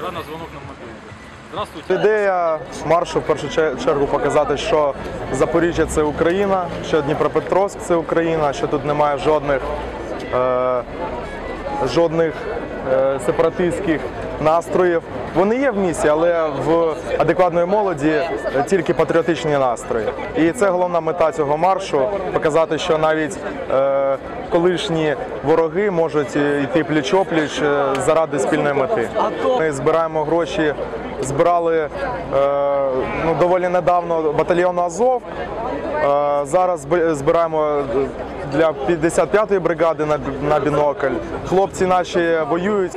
да, на дзвонок на мобільний. Здравствуйте. Ідея маршу в першу чергу показати, що Запоріжжя це Україна, що Дніпропетровськ це Україна, що тут немає жодних, е, жодних е, сепаратистських настроїв. Вони є в місті, але в адекватної молоді тільки патріотичні настрої. І це головна мета цього маршу показати, що навіть е, колишні вороги можуть йти пліч-опліч е, заради спільної мети. Ми збираємо гроші, збирали е, ну, доволі недавно батальйон Азов. Зараз збираємо для 55-ї бригади на, на бінокль. Хлопці наші воюють.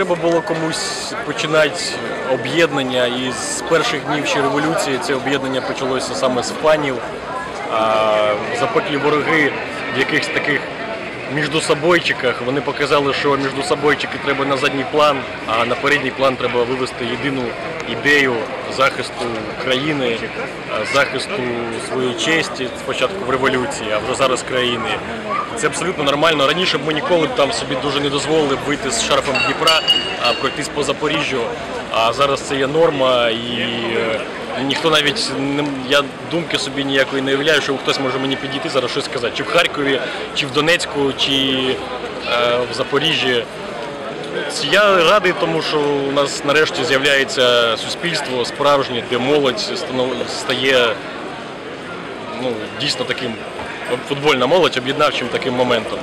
Треба було комусь починати об'єднання, і з перших днів ще революції це об'єднання почалося саме з фанів. Запеклі вороги в якихось таких міждособойчиках вони показали, що міждособойчики треба на задній план, а на передній план треба вивести єдину ідею захисту країни, захисту своєї честі спочатку в революції, а вже зараз країни. Це абсолютно нормально. Раніше б ми ніколи б там собі дуже не дозволили б вийти з шарфом Дніпра, а пройтись по Запоріжжю. А зараз це є норма і е, ніхто навіть не я думки собі ніякої не уявляю, що хтось може мені підійти зараз щось сказати, чи в Харкові, чи в Донецьку, чи е, в Запоріжжі. Я радий, тому що у нас нарешті з'являється суспільство справжнє, де молодь стає ну, дійсно таким футбольна молодь об'єднавчим таким моментом.